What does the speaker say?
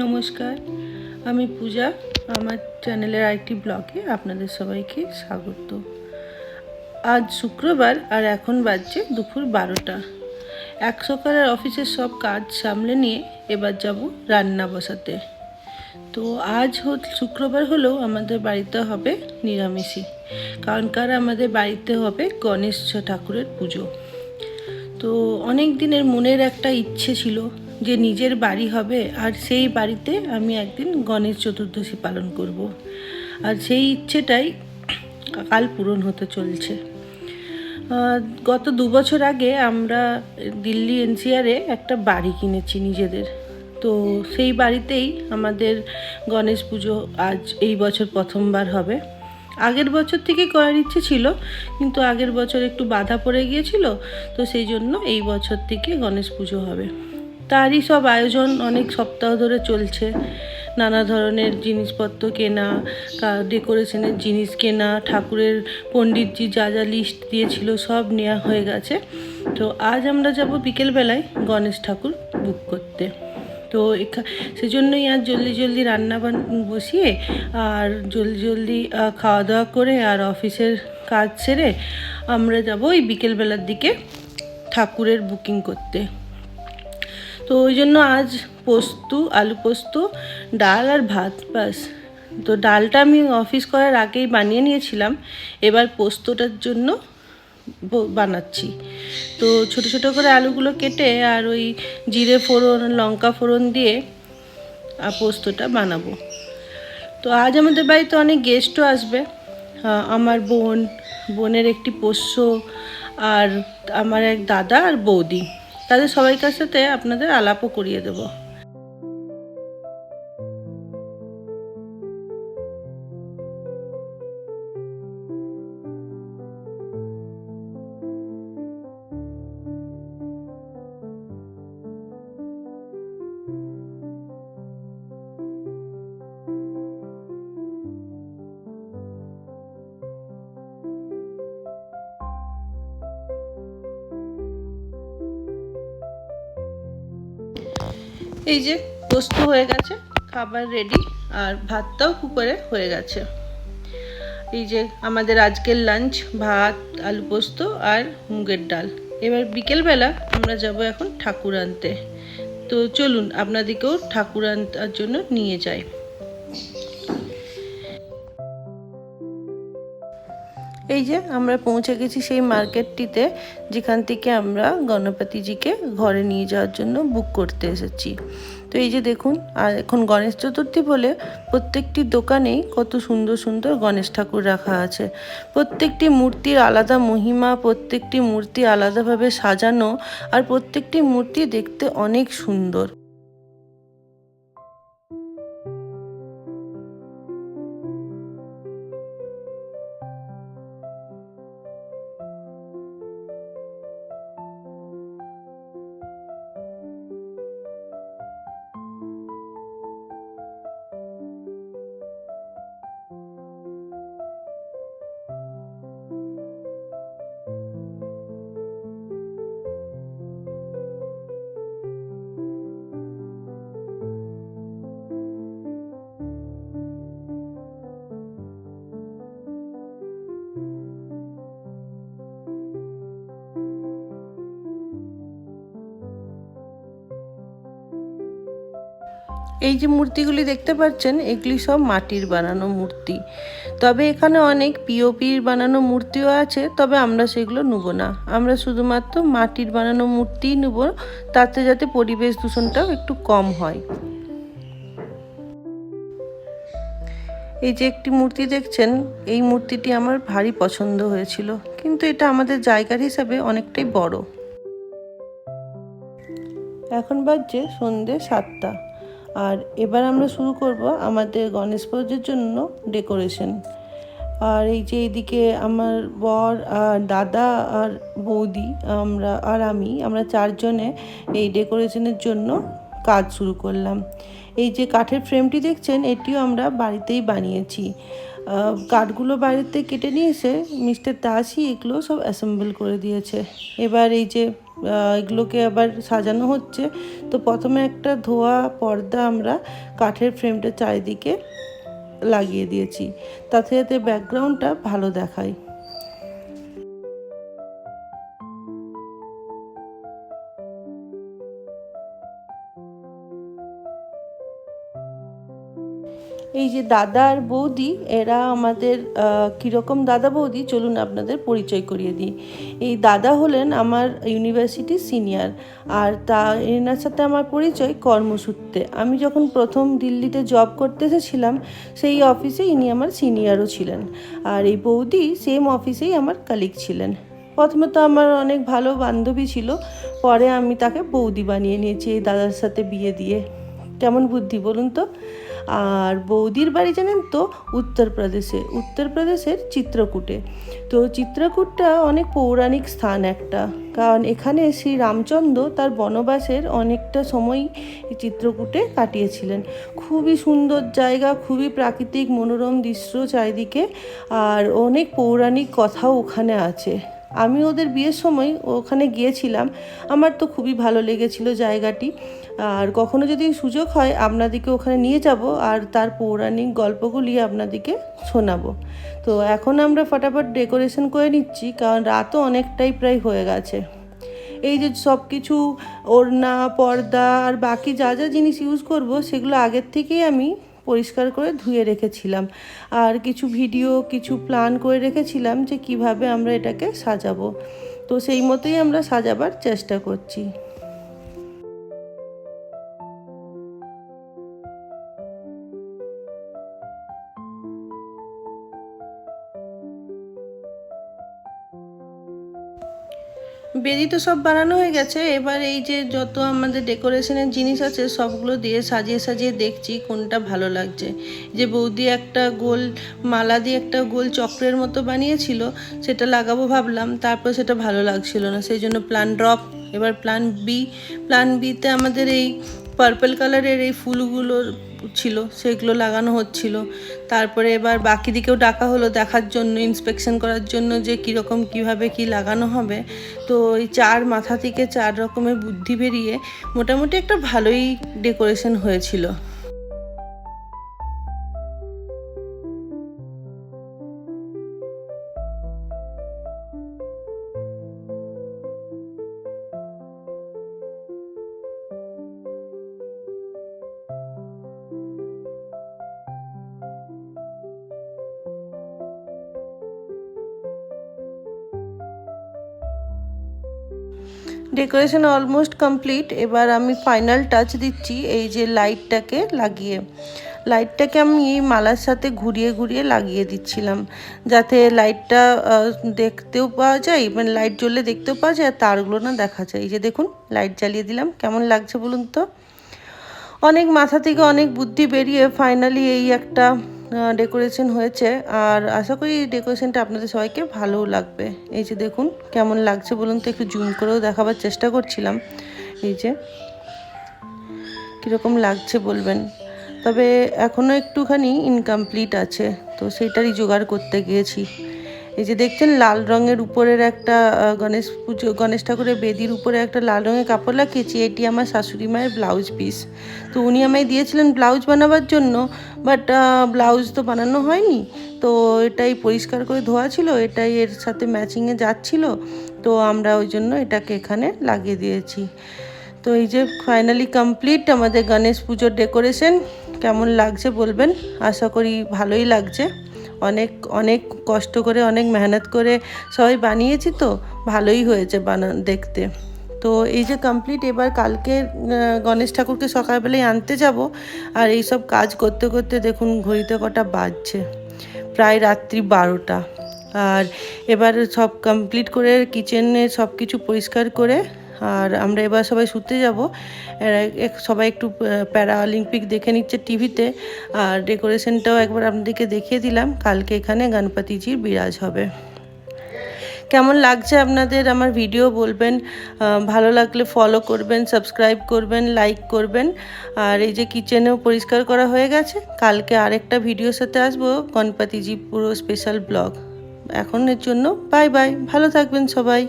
নমস্কার, আমি পূজা, আমার চ্যানেলের আরেকটি ব্লগে আপনাদের সবাইকে স্বাগত। আজ শুক্রবার আর এখন বাজছে দুপুর বারোটা। এক সকালের অফিসের সব কাজ সামলে নিয়ে এবার যাব রান্না বসাতে। তো আজ শুক্রবার হলেও আমাদের বাড়িতে হবে নিরামিষই কারণ কার আমাদের বাড়িতে হবে গণেশ ঠাকুরের পুজো। তো অনেক দিনের মনের একটা ইচ্ছে ছিল যে নিজের বাড়ি হবে, আর সেই বাড়িতে আমি একদিন গণেশ চতুর্দশী পালন করব। আর সেই ইচ্ছেটাই কাল পূরণ হতে চলছে। গত দু বছর আগে আমরা দিল্লি এনসিআরে একটা বাড়ি কিনেছি নিজেদের। তো সেই বাড়িতেই আমাদের গণেশ পুজো আজ এই বছর প্রথমবার হবে। আগের বছর থেকে করার ইচ্ছে ছিল, কিন্তু আগের বছর একটু বাধা পড়ে গিয়েছিল, তো সেই জন্য এই বছর থেকে গণেশ পুজো হবে। তারই সব আয়োজন অনেক সপ্তাহ ধরে চলছে। নানা ধরনের জিনিসপত্র কেনা ডেকোরেশনের জিনিস কেনা, ঠাকুরের পণ্ডিতজি যা যা লিস্ট দিয়েছিল সব নেওয়া হয়ে গেছে। তো আজ আমরা যাব বিকেলবেলায় গণেশ ঠাকুর বুক করতে। তো এখা, সেজন্যই আজ জলদি জলদি রান্না বসিয়ে আর জলদি জলদি খাওয়া দাওয়া করে আর অফিসের কাজ সেরে আমরা যাব ওই বিকেলবেলার দিকে ঠাকুরের বুকিং করতে। তো ওই জন্য আজ পোস্ত, আলু পোস্ত, ডাল আর ভাত বাস তো ডালটা আমি অফিস করার আগেই বানিয়ে নিয়েছিলাম। এবার পোস্তটার জন্য বানাচ্ছি। তো ছোট ছোট করে আলুগুলো কেটে আর ওই জিরে ফোড়ন, লঙ্কা ফোড়ন দিয়ে আর পোস্তটা বানাবো। তো আজ আমাদের বাড়িতে অনেক গেস্টও আসবে। আমার বোন, বোনের একটি পোষ্য আর আমার এক দাদা আর বৌদি। তাদের সবাইকার সাথে আপনাদের আলাপও করিয়ে দেবো। এই যে পোস্ত হয়ে গেছে, খাবার রেডি আর ভাতটাও কুকারে হয়ে গেছে। এই যে আমাদের আজকের লাঞ্চ ভাত, আলু পোস্ত আর মুগের ডাল। এবার বিকেলবেলা আমরা যাব এখন ঠাকুর আনতে। তো চলুন আপনাদেরকেও ঠাকুর আনার জন্য নিয়ে যাই। এই যে আমরা পৌঁছে গেছি সেই মার্কেটটিতে, যেখান থেকে আমরা গণপতিজিকে ঘরে নিয়ে যাওয়ার জন্য বুক করতে এসেছি। তো এই যে দেখুন, আর এখন গণেশ চতুর্থী বলে প্রত্যেকটি দোকানেই কত সুন্দর সুন্দর গণেশ ঠাকুর রাখা আছে। প্রত্যেকটি মূর্তির আলাদা মহিমা, প্রত্যেকটি মূর্তি আলাদাভাবে সাজানো, আর প্রত্যেকটি মূর্তি দেখতে অনেক সুন্দর। এই যে মূর্তিগুলি দেখতে পাচ্ছেন, এগুলি সব মাটির বানানো মূর্তি। তবে এখানে অনেক পিওপির বানানো মূর্তিও আছে, তবে আমরা সেগুলো নেব না। আমরা শুধুমাত্র মাটির বানানো মূর্তিই নেব, তাতে যাতে পরিবেশ দূষণটাও একটু কম হয়। এই যে একটি মূর্তি দেখছেন, এই মূর্তিটি আমার ভারী পছন্দ হয়েছিল, কিন্তু এটা আমাদের জায়গার হিসাবে অনেকটাই বড়। এখন বাজছে সন্ধে সাতটা। আর এবার আমরা শুরু করব আমাদের গণেশ পুজোর জন্য ডেকোরেশন আর এই যে এইদিকে আমার বর আর দাদা আর বৌদি, আমরা আর আমি, আমরা চারজনে এই ডেকোরেশনের জন্য কাজ শুরু করলাম। এই যে কাঠের ফ্রেমটি দেখছেন, এটিও আমরা বাড়িতেই বানিয়েছি। কাঠগুলো বাড়িতে কেটে নিয়ে এসে মিস্টার দাসই এগুলো সব অ্যাসেম্বল করে দিয়েছে। এবার এই যে এগুলোকে আবার সাজানো হচ্ছে। তো প্রথমে একটা ধোয়া পর্দা আমরা কাঠের ফ্রেমটা চারিদিকে লাগিয়ে দিয়েছি। তাতে যাতে ব্যাকগ্রাউন্ডটা ভালো দেখায়। এই যে দাদা আর বৌদি, এরা আমাদের কীরকম দাদা বৌদি, চলুন আপনাদের পরিচয় করিয়ে দিই। এই দাদা হলেন আমার ইউনিভার্সিটি সিনিয়র, আর তা, এনার সাথে আমার পরিচয় কর্মসূত্রে। আমি যখন প্রথম দিল্লিতে জব করতে এসেছিলাম, সেই অফিসে ইনি আমার সিনিয়রও ছিলেন, আর এই বৌদি সেম অফিসেই আমার কালিগ ছিলেন। প্রথমে তো আমার অনেক ভালো বান্ধবী ছিল, পরে আমি তাকে বৌদি বানিয়ে নিয়েছি এই দাদার সাথে বিয়ে দিয়ে। কেমন বুদ্ধি বলুন তো? আর বৌদির বাড়ি জানেন তো উত্তরপ্রদেশে, উত্তরপ্রদেশের চিত্রকূটে। তো চিত্রকূটটা অনেক পৌরাণিক স্থান একটা। কারণ এখানে শ্রী রামচন্দ্র তার বনবাসের অনেকটা সময় চিত্রকূটে কাটিয়েছিলেন। খুবই সুন্দর জায়গা, খুবই প্রাকৃতিক মনোরম দৃশ্য চারিদিকে, আর অনেক পৌরাণিক কথাও ওখানে আছে। আমি ওদের বিয়ের সময় ওখানে গিয়েছিলাম। আমার তো খুবই ভালো লেগেছিল জায়গাটি। আর কখনো যদি সুযোগ হয়, আপনাদেরকে ওখানে নিয়ে যাব আর তার পৌরাণিক গল্পগুলি আপনাদেরকে শোনাবো। তো এখন আমরা ফটাফট ডেকোরেশন করে নিচ্ছি, কারণ রাতও অনেকটাই প্রায় হয়ে গেছে। এই যে সব কিছু ওড়না, পর্দা আর বাকি যা যা জিনিস ইউজ করব, সেগুলো আগের থেকেই আমি পরিষ্কার করে ধুয়ে রেখেছিলাম। আর কিছু ভিডিও কিছু প্ল্যান করে রেখেছিলাম যে কীভাবে আমরা এটাকে সাজাবো। তো সেই মতোই আমরা সাজাবার চেষ্টা করছি। বেদি তো সব বানানো হয়ে গেছে। এবার এই যে যত আমাদের ডেকোরেশনের জিনিস আছে, সবগুলো দিয়ে সাজিয়ে সাজিয়ে দেখছি কোনটা ভালো লাগছে। যে বৌদি একটা গোল মালা দিয়ে একটা গোল চক্রের মতো বানিয়েছিল, সেটা লাগাবো ভাবলাম, তারপর সেটা ভালো লাগছিল না। সেই জন্য প্ল্যান ড্রপ এবার প্ল্যান বি প্ল্যান বিতে আমাদের এই পার্পল কালারের এই ফুলগুলো ছিল, সেগুলো লাগানো হচ্ছিল। তারপরে এবার বাকি দিকেও ডাকা হলো দেখার জন্য ইন্সপেকশন করার জন্য যে কীরকম, কীভাবে কি লাগানো হবে। তো ওই চার মাথা থেকে চার রকমের বুদ্ধি বেরিয়ে মোটামুটি একটা ভালোই ডেকোরেশন হয়েছিল। ডেকোরেশন অলমোস্ট কমপ্লিট এবার আমি ফাইনাল টাচ দিচ্ছি এই যে লাইটটাকে লাগিয়ে। লাইটটাকে আমি এই মালার সাথে ঘুরিয়ে ঘুরিয়ে লাগিয়ে দিচ্ছিলাম। যাতে লাইটটা দেখতেও পাওয়া যায় মানে লাইট জ্বললে দেখতেও পাওয়া যায়, আর তারগুলো না দেখা যায়। এই যে দেখুন লাইট জ্বালিয়ে দিলাম। কেমন লাগছে বলুন তো? অনেক মাথা থেকে অনেক বুদ্ধি বেরিয়ে ফাইনালি এই একটা ডেকোরেশন হয়েছে। আর আশা করি ডেকোরেশনটা আপনাদের সবাইকে ভালোও লাগবে। এই যে দেখুন, কেমন লাগছে বলুন তো, একটু জুম করেও দেখাবার চেষ্টা করছিলাম। এই যে, কীরকম লাগছে বলবেন। তবে এখনও একটুখানি ইনকমপ্লিট আছে, তো সেইটারই জোগাড় করতে গিয়েছি। এই যে দেখছেন, লাল রঙের উপরের একটা গণেশ পুজো, গণেশ ঠাকুরের বেদির উপরে একটা লাল রঙের কাপড় লাগিয়েছি। এটি আমার শাশুড়ি মায়ের ব্লাউজ পিস। তো উনি আমায় দিয়েছিলেন ব্লাউজ বানাবার জন্য, বাট ব্লাউজ তো বানানো হয়নি। তো এটাই পরিষ্কার করে ধোয়া ছিল, এটাই এর সাথে ম্যাচিংয়ে যাচ্ছিল। তো আমরা ওই জন্য এটাকে এখানে লাগিয়ে দিয়েছি। তো এই যে ফাইনালি কমপ্লিট আমাদের গণেশ পুজোর ডেকোরেশন কেমন লাগছে বলবেন? আশা করি ভালোই লাগছে। অনেক অনেক কষ্ট করে, অনেক মেহনত করে সবাই বানিয়েছি তো, ভালোই হয়েছে বানা, দেখতে। তো এই যে কমপ্লিট এবার কালকে গণেশ ঠাকুরকে সকালবেলায় আনতে যাব, আর এই সব কাজ করতে করতে দেখুন ঘড়িতে কটা বাজছে, প্রায় রাত্রি বারোটা। আর এবার সব কমপ্লিট করে কিচেনে সব কিছু পরিষ্কার করে আর আমরা এবার সবাই শুতে যাব। সবাই একটু প্যারা অলিম্পিক দেখে নিচ্ছে টিভিতে। আর ডেকোরেশনটাও একবার আপনাদেরকে দেখিয়ে দিলাম। কালকে এখানে গণপতিজির বিরাজ হবে। কেমন লাগছে আপনাদের আমার ভিডিও বলবেন? ভালো লাগলে ফলো করবেন সাবস্ক্রাইব করবেন লাইক করবেন। আর এই যে কিচেনেও পরিষ্কার করা হয়ে গেছে। কালকে আরেকটা ভিডিওর সাথে আসব গণপতিজি পুরো স্পেশাল ব্লগ এখনের জন্য বাই বাই ভালো থাকবেন সবাই।